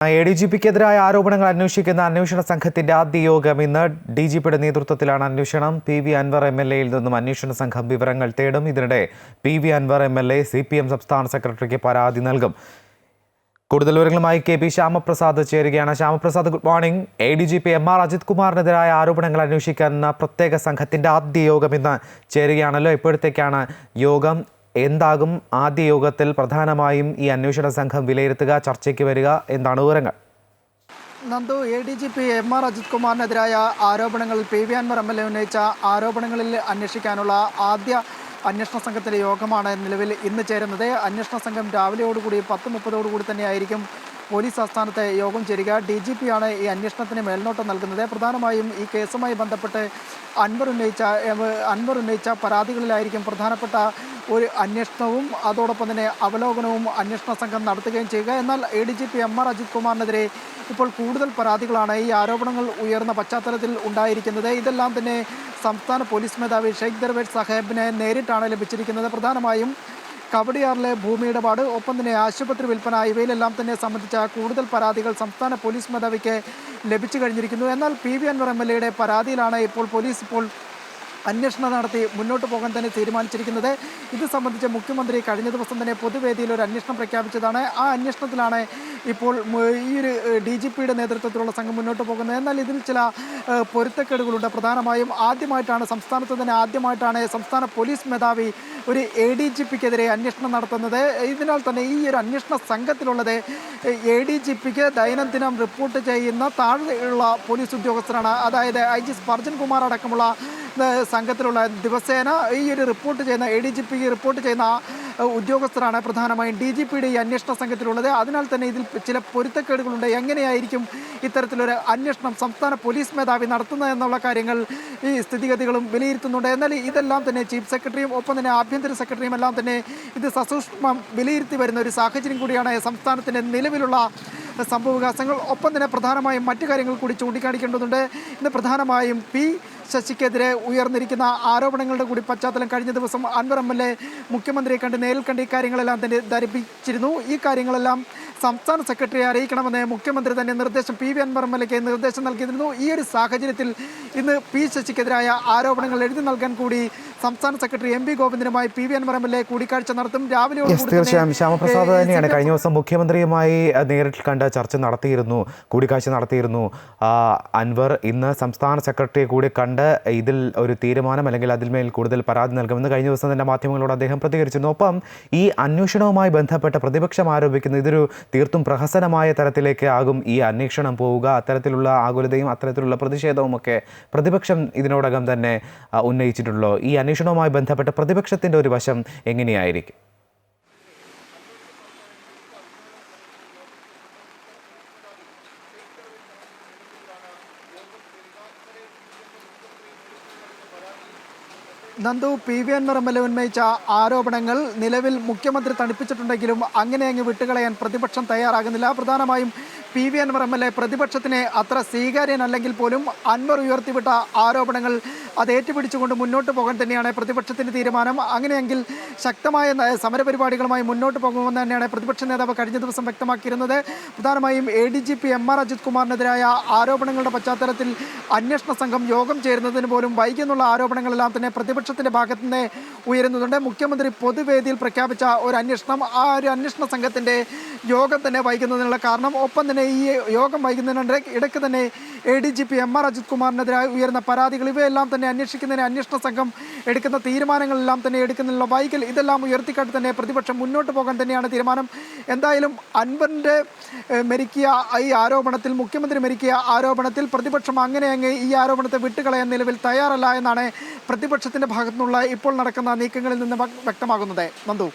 A D G പിക്കെതിരായ ആരോപണങ്ങൾ അന്വേഷിക്കുന്ന അന്വേഷണ സംഘത്തിന്റെ ആദ്യ യോഗം ഇന്ന് ഡി ജി പിയുടെ നേതൃത്വത്തിലാണ് അന്വേഷണം. P V Anvar M L എയിൽ നിന്നും അന്വേഷണ സംഘം വിവരങ്ങൾ തേടും. ഇതിനിടെ P V Anvar M L A C P M സംസ്ഥാന സെക്രട്ടറിക്ക് പരാതി നൽകും. കൂടുതൽ വിവരങ്ങളുമായി കെ പി ശ്യാമപ്രസാദ് ചേരുകയാണ്. Shyamaprasad good morning. A D G P M R Ajith കുമാറിനെതിരായ ആരോപണങ്ങൾ അന്വേഷിക്കുന്ന പ്രത്യേക സംഘത്തിന്റെ ആദ്യ യോഗം ഇന്ന് ചേരുകയാണല്ലോ. ഇപ്പോഴത്തേക്കാണ് യോഗം. എന്താകും ആദ്യ യോഗത്തിൽ പ്രധാനമായും ഈ അന്വേഷണ സംഘം വിലയിരുത്തുക ചർച്ചയ്ക്ക് വരിക എന്താണ് വിവരങ്ങൾ? Nandu A D G P M R Ajith കുമാറിനെതിരായ ആരോപണങ്ങൾ P V Anvar M L A ഉന്നയിച്ച ആരോപണങ്ങളിൽ അന്വേഷിക്കാനുള്ള ആദ്യ അന്വേഷണ സംഘത്തിലെ യോഗമാണ് നിലവിൽ ഇന്ന് ചേരുന്നത്. അന്വേഷണ സംഘം രാവിലെയോടുകൂടി പത്ത് മുപ്പതോടുകൂടി തന്നെയായിരിക്കും പോലീസ് ആസ്ഥാനത്തെ യോഗം ചേരുക. ഡി ജി പി ആണ് ഈ അന്വേഷണത്തിന് മേൽനോട്ടം നൽകുന്നത്. പ്രധാനമായും ഈ കേസുമായി ബന്ധപ്പെട്ട് അൻവർ ഉന്നയിച്ച അൻവർ ഉന്നയിച്ച പരാതികളിലായിരിക്കും പ്രധാനപ്പെട്ട ഒരു അന്വേഷണവും അതോടൊപ്പം തന്നെ അവലോകനവും അന്വേഷണ സംഘം നടത്തുകയും ചെയ്യുക. എന്നാൽ A D G P M R Ajith കുമാറിനെതിരെ ഇപ്പോൾ കൂടുതൽ പരാതികളാണ് ഈ ആരോപണങ്ങൾ ഉയർന്ന പശ്ചാത്തലത്തിൽ ഉണ്ടായിരിക്കുന്നത്. ഇതെല്ലാം തന്നെ സംസ്ഥാന പോലീസ് മേധാവി ഷെയ്ഖ് ദർവേഷ് സാഹേബിനെ നേരിട്ടാണ് ലഭിച്ചിരിക്കുന്നത്. പ്രധാനമായും കവടിയാറിലെ ഭൂമി ഇടപാട് ഒപ്പം തന്നെ ആശുപത്രി വിൽപ്പന ഇവയിലെല്ലാം തന്നെ സംബന്ധിച്ച കൂടുതൽ പരാതികൾ സംസ്ഥാന പോലീസ് മേധാവിക്ക് ലഭിച്ചു കഴിഞ്ഞിരിക്കുന്നു. എന്നാൽ P V Anvar M L എയുടെ പരാതിയിലാണ് ഇപ്പോൾ പോലീസ് ഇപ്പോൾ അന്വേഷണം നടത്തി മുന്നോട്ട് പോകാൻ തന്നെ തീരുമാനിച്ചിരിക്കുന്നത്. ഇത് സംബന്ധിച്ച് മുഖ്യമന്ത്രി കഴിഞ്ഞ ദിവസം തന്നെ പൊതുവേദിയിൽ ഒരു അന്വേഷണം പ്രഖ്യാപിച്ചതാണ്. ആ അന്വേഷണത്തിലാണ് ഇപ്പോൾ ഈ ഒരു ഡി ജി പിയുടെ നേതൃത്വത്തിലുള്ള സംഘം മുന്നോട്ട് പോകുന്നത്. എന്നാൽ ഇതിൽ ചില പൊരുത്തക്കേടുകളുണ്ട്. പ്രധാനമായും ആദ്യമായിട്ടാണ് സംസ്ഥാനത്ത് തന്നെ ആദ്യമായിട്ടാണ് സംസ്ഥാന പോലീസ് മേധാവി ഒരു എ ഡി ജി പിക്കെതിരെ അന്വേഷണം നടത്തുന്നത്. ഇതിനാൽ തന്നെ ഈ ഒരു അന്വേഷണ സംഘത്തിലുള്ളത് എ ഡി ജി പിക്ക് ദൈനംദിനം റിപ്പോർട്ട് ചെയ്യുന്ന താഴെയുള്ള പോലീസ് ഉദ്യോഗസ്ഥരാണ്. അതായത് ഐ ജി സ്പർജൻ കുമാർ അടക്കമുള്ള സംഘത്തിലുള്ള ദിവസേന ഈ ഒരു റിപ്പോർട്ട് ചെയ്യുന്ന എ ഡി ജി പിക്ക് റിപ്പോർട്ട് ചെയ്യുന്ന ഉദ്യോഗസ്ഥരാണ് പ്രധാനമായും ഡി ജി പിയുടെ ഈ അന്വേഷണ സംഘത്തിലുള്ളത്. അതിനാൽ തന്നെ ഇതിൽ ചില പൊരുത്തക്കേടുകളുണ്ട്. എങ്ങനെയായിരിക്കും ഇത്തരത്തിലൊരു അന്വേഷണം സംസ്ഥാന പോലീസ് മേധാവി നടത്തുന്നത് എന്നുള്ള കാര്യങ്ങൾ ഈ സ്ഥിതിഗതികളും വിലയിരുത്തുന്നുണ്ട്. എന്നാൽ ഇതെല്ലാം തന്നെ ചീഫ് സെക്രട്ടറിയും ഒപ്പം തന്നെ ആഭ്യന്തര സെക്രട്ടറിയും എല്ലാം തന്നെ ഇത് സസൂക്ഷ്മം വിലയിരുത്തി വരുന്ന ഒരു സാഹചര്യം കൂടിയാണ് സംസ്ഥാനത്തിന്റെ നിലവിലുള്ള സംഭവവികാസങ്ങൾ. ഒപ്പം തന്നെ പ്രധാനമായും മറ്റു കാര്യങ്ങൾ കൂടി ചൂണ്ടിക്കാണിക്കേണ്ടതുണ്ട്. ഇന്ന് പ്രധാനമായും പി ശശിക്കെതിരെ ഉയർന്നിരിക്കുന്ന ആരോപണങ്ങളുടെ കൂടി പശ്ചാത്തലം കഴിഞ്ഞ ദിവസം അൻവർ എം എൽ എ മുഖ്യമന്ത്രിയെ കണ്ട് നേരിൽ കണ്ട് ഈ കാര്യങ്ങളെല്ലാം തന്നെ ധരിപ്പിച്ചിരുന്നു. ഈ കാര്യങ്ങളെല്ലാം സംസ്ഥാന സെക്രട്ടറിയെ അറിയിക്കണമെന്ന് മുഖ്യമന്ത്രി തന്നെ നിർദ്ദേശം P V Anvar M L എക്ക് നിർദ്ദേശം നൽകിയിരുന്നു. ഈ ഒരു സാഹചര്യത്തിൽ ഇന്ന് പി ശശിക്കെതിരായ ആരോപണങ്ങൾ എഴുതി നൽകാൻ കൂടി സംസ്ഥാന secretary M P ഗോവിന്ദനുമായി P V Anvar M L A കൂടിക്കാഴ്ച നടത്തും. രാവിലെ തീർച്ചയായും. ശ്യാമപ്രസാദ് തന്നെയാണ് കഴിഞ്ഞ ദിവസം മുഖ്യമന്ത്രിയുമായി നേരിട്ട് കണ്ട് ചർച്ച നടത്തിയിരുന്നു കൂടിക്കാഴ്ച നടത്തിയിരുന്നു. അൻവർ ഇന്ന് സംസ്ഥാന സെക്രട്ടറിയെ കൂടി കണ്ട് ഇതിൽ ഒരു തീരുമാനം അല്ലെങ്കിൽ അതിന്മേൽ കൂടുതൽ പരാതി നൽകുമെന്ന് കഴിഞ്ഞ ദിവസം തന്നെ മാധ്യമങ്ങളോട് അദ്ദേഹം പ്രതികരിച്ചിരുന്നു. ഒപ്പം ഈ അന്വേഷണവുമായി ബന്ധപ്പെട്ട പ്രതിപക്ഷം ആരോപിക്കുന്ന ഇതൊരു തീർത്തും പ്രഹസനമായ തരത്തിലേക്ക് ആകും ഈ അന്വേഷണം പോവുക. അത്തരത്തിലുള്ള ആകുലതയും അത്തരത്തിലുള്ള പ്രതിഷേധവും ഒക്കെ പ്രതിപക്ഷം ഇതിനോടകം തന്നെ ഉന്നയിച്ചിട്ടുള്ളൂ. ഈ അന്വേഷണവുമായി ബന്ധപ്പെട്ട പ്രതിപക്ഷത്തിന്റെ ഒരു വശം എങ്ങനെയായിരിക്കും? Nandu P V Anvar M L ഉന്നയിച്ച ആരോപണങ്ങൾ നിലവിൽ മുഖ്യമന്ത്രി തണുപ്പിച്ചിട്ടുണ്ടെങ്കിലും അങ്ങനെ അങ്ങ് വിട്ടുകളയാൻ പ്രതിപക്ഷം തയ്യാറാകുന്നില്ല. പ്രധാനമായും P V Anvar M L A പ്രതിപക്ഷത്തിന് അത്ര സ്വീകാര്യനല്ലെങ്കിൽ പോലും അൻവർ ഉയർത്തിവിട്ട ആരോപണങ്ങൾ അത് ഏറ്റുപിടിച്ചുകൊണ്ട് മുന്നോട്ട് പോകാൻ തന്നെയാണ് പ്രതിപക്ഷത്തിന്റെ തീരുമാനം. അങ്ങനെയെങ്കിൽ ശക്തമായ സമരപരിപാടികളുമായി മുന്നോട്ട് പോകുമെന്ന് തന്നെയാണ് പ്രതിപക്ഷ നേതാവ് കഴിഞ്ഞ ദിവസം വ്യക്തമാക്കിയിരുന്നത്. പ്രധാനമായും A D G P M R Ajith കുമാറിനെതിരായ ആരോപണങ്ങളുടെ പശ്ചാത്തലത്തിൽ അന്വേഷണ സംഘം യോഗം ചേരുന്നതിന് പോലും വൈകിയെന്നുള്ള ആരോപണങ്ങളെല്ലാം തന്നെ പ്രതിപക്ഷത്തിന്റെ ഭാഗത്തു നിന്ന് ഉയരുന്നുണ്ട്. മുഖ്യമന്ത്രി പൊതുവേദിയിൽ പ്രഖ്യാപിച്ച ഒരു അന്വേഷണം ആ ഒരു അന്വേഷണ സംഘത്തിന്റെ യോഗം തന്നെ വൈകുന്നതിനുള്ള കാരണം. ഒപ്പം തന്നെ ഈ യോഗം വൈകുന്നതിന് ഇടയ്ക്ക് തന്നെ A D G P M R Ajith കുമാറിനെതിരായി ഉയർന്ന പരാതികൾ ഇവയെല്ലാം തന്നെ അന്വേഷിക്കുന്നതിന് അന്വേഷണ സംഘം എടുക്കുന്ന തീരുമാനങ്ങളെല്ലാം തന്നെ എടുക്കുന്നതിനുള്ള വൈകൽ ഇതെല്ലാം ഉയർത്തിക്കാട്ടി തന്നെ പ്രതിപക്ഷം മുന്നോട്ട് പോകാൻ തന്നെയാണ് തീരുമാനം. എന്തായാലും അൻവറിന്റെ മരിക്കിയ ഈ ആരോപണത്തിൽ മുഖ്യമന്ത്രി മെരുക്കിയ ആരോപണത്തിൽ പ്രതിപക്ഷം അങ്ങനെ അങ്ങ് ഈ ആരോപണത്തെ വിട്ടുകളയാൻ നിലവിൽ തയ്യാറല്ല എന്നാണ് പ്രതിപക്ഷത്തിന്റെ ഭാഗത്തുനിന്നുള്ള ഇപ്പോൾ നടക്കുന്ന നീക്കങ്ങളിൽ നിന്ന് വ്യക്തമാകുന്നത്. നന്ദു.